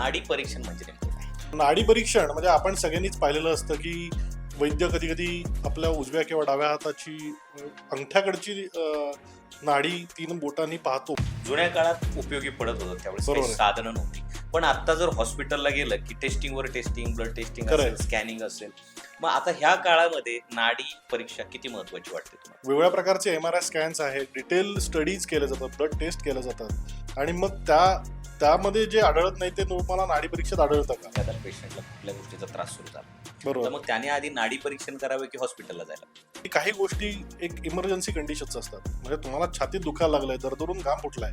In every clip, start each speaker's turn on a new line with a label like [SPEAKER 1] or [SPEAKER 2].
[SPEAKER 1] नाडी परीक्षण म्हणजे नेमकं काय?
[SPEAKER 2] नाडी परीक्षण म्हणजे आपण सगळ्यांनीच पाहिलेलं असतं की वैद्य कधी कधी आपल्या उजव्या किंवा डाव्या हाताची अ, अंगठ्याकडची अ, नाडी तीन बोटांनी पाहतो.
[SPEAKER 1] जुन्या काळात उपयोगी पडत होतं त्यावेळेस
[SPEAKER 2] बरोबर
[SPEAKER 1] काही
[SPEAKER 2] आहे.
[SPEAKER 1] साधनं नव्हती. पण आता जर हॉस्पिटलला गेलं की टेस्टिंग वर टेस्टिंग ब्लड टेस्टिंग
[SPEAKER 2] खरं
[SPEAKER 1] असेल
[SPEAKER 2] आहे.
[SPEAKER 1] स्कॅनिंग असेल मग आता ह्या काळामध्ये नाडी परीक्षा किती महत्वाची वाटते तुम्हाला?
[SPEAKER 2] वेगवेगळ्या प्रकारचे एम आर आय स्कॅन्स आहेत डिटेल स्टडीज केले जातात ब्लड टेस्ट केले जातात. आणि मग त्या त्यामध्ये जे आढळत नाही ते तुम्हाला नाडी परीक्षेत आढळतं का?
[SPEAKER 1] एखाद्या पेशंटला कुठल्या गोष्टीचा त्रास सुरू झाला. तर
[SPEAKER 2] बरोबर
[SPEAKER 1] मग त्याने आधी नाडी परीक्षण करावे की हॉस्पिटलला जायला?
[SPEAKER 2] काही गोष्टी एक इमर्जन्सी कंडिशन्स असतात. म्हणजे तुम्हाला छातीत दुखायला लागलंय दरदरून घाम फुटलाय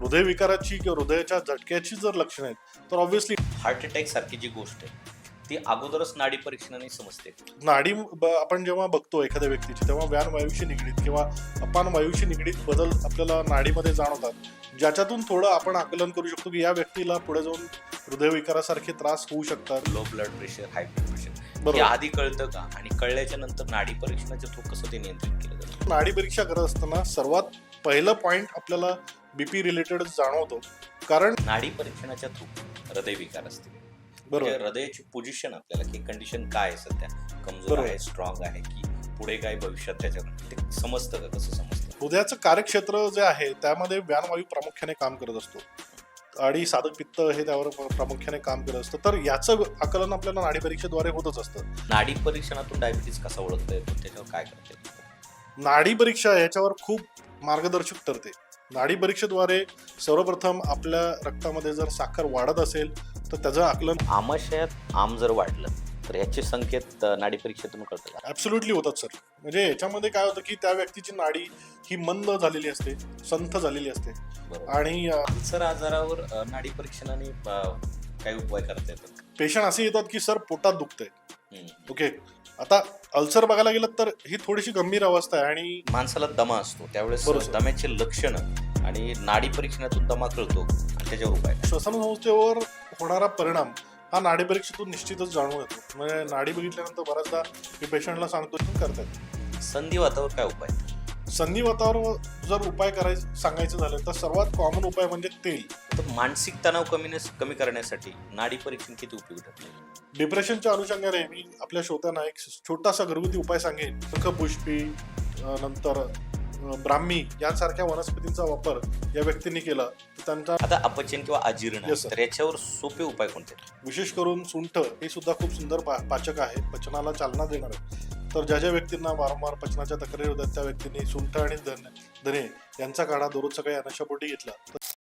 [SPEAKER 2] हृदयविकाराची किंवा हृदयाच्या झटक्याची जर लक्षणं आहेत तर ऑब्व्हियसली
[SPEAKER 1] हार्ट अटॅक सारखी जी गोष्ट आहे ती अगोदरच नाडी परीक्षणाने समजते.
[SPEAKER 2] नाडी आपण जेव्हा बघतो एखाद्या व्यक्तीची तेव्हा व्यान वायूशी निगडीत किंवा अपान वायूशी निगडीत बदल आपल्याला नाडीमध्ये जाणवतात. ज्याच्यातून थोडं आपण आकलन करू शकतो की या व्यक्तीला पुढे जाऊन हृदयविकारासारखे त्रास होऊ शकतात.
[SPEAKER 1] Low blood pressure high blood pressure हे
[SPEAKER 2] बरोबर.
[SPEAKER 1] आधी कळतं का? आणि कळल्याच्या नंतर नाडी परीक्षणाच्या थ्रू कसं ते नियंत्रित केलं जातं.
[SPEAKER 2] नाडी परीक्षा करत असताना सर्वात पहिलं पॉइंट आपल्याला बीपी रिलेटेड जाणवतो. कारण
[SPEAKER 1] नाडी परीक्षणाच्या थ्रू हृदयविकार असते.
[SPEAKER 2] बरोबर.
[SPEAKER 1] म्हणजे हृदयाची पोझिशन आपल्याला की कंडिशन काय आहे सध्या? कमजोर. आहे स्ट्रॉंग आहे की पुढे काय भविष्यात त्याच्याकडे ते समजतं का? कसं समजतं?
[SPEAKER 2] हृदयाचं कार्यक्षेत्र जे आहे त्यामध्ये व्यानवायू प्रामुख्याने काम करत असतो. आणि साधक पित्त हे त्यावर प्रामुख्याने काम करत असतं. तर याचं आकलन आपल्याला नाडी परीक्षेद्वारे होतच असतं.
[SPEAKER 1] नाडी परीक्षणातून डायबिटीज कसा ओळखता येतो? त्याच्यावर काय करता
[SPEAKER 2] नाडी परीक्षा याच्यावर खूप मार्गदर्शक ठरते. नाडी परीक्षेद्वारे सर्वप्रथम आपल्या रक्तामध्ये जर साखर वाढत असेल तर त्याचं आकलन
[SPEAKER 1] आमाशयात आम जर वाढलं तर याचे संकेत नाडी परीक्षेतून कळतं का?
[SPEAKER 2] ऍब्सोल्युटली होतात सर म्हणजे याच्यामध्ये काय होतं की त्या व्यक्तीची नाडी ही मंद झालेली असते संथ झालेली असते. आणि
[SPEAKER 1] कॅन्सर आजारावर नाडी परीक्षणाने काय उपाय करता येतात?
[SPEAKER 2] पेशंट असे येतात की सर पोटात दुखतंय. ओके आता अल्सर बघायला गेलं तर ही थोडीशी गंभीर अवस्था आहे आणि
[SPEAKER 1] माणसाला दमा असतो. त्यावेळेस
[SPEAKER 2] बरोबर.
[SPEAKER 1] दम्याचे लक्षणं आणि नाडी परीक्षणातून दमा कळतो. आणि त्याच्यावर उपाय. काय?
[SPEAKER 2] श्वसन संस्थेवर होणारा परिणाम हा नाडी परीक्षेतून निश्चितच जाणून येतो. म्हणजे नाडी बघितल्यानंतर बऱ्याचदा मी पेशंटला सांगतो की करतात
[SPEAKER 1] संधिवातावर काय उपाय?
[SPEAKER 2] संधिवातावर जर उपाय करायचं सांगायचं झालं तर सर्वात कॉमन उपाय म्हणजे तेल.
[SPEAKER 1] तर मानसिक तणाव कमी कमी करण्यासाठी नाडी परीक्षण किती उपयोगी ठरते?
[SPEAKER 2] डिप्रेशनच्या अनुषंगाने मी आपल्या श्रोत्यांना एक छोटासा घरगुती उपाय सांगेन. पुष्पी नंतर ब्राह्मी यांसारख्या वनस्पतींचा वापर या व्यक्तींनी केला तर त्यांचा
[SPEAKER 1] आता अपचन किंवा अजीर्ण
[SPEAKER 2] Yes, sir.
[SPEAKER 1] तर याच्यावर सोपे उपाय कोणते?
[SPEAKER 2] विशेष करून सुंठ हे सुद्धा खूप सुंदर पा पाचक आहे. पचनाला चालना देणार. आहे तर ज्या ज्या व्यक्तींना वारंवार पचनाच्या तक्रारी होतात त्या व्यक्तींनी सुंठ आणि धने यांचा काढा दररोज सकाळी अनशापोटी घेतला तर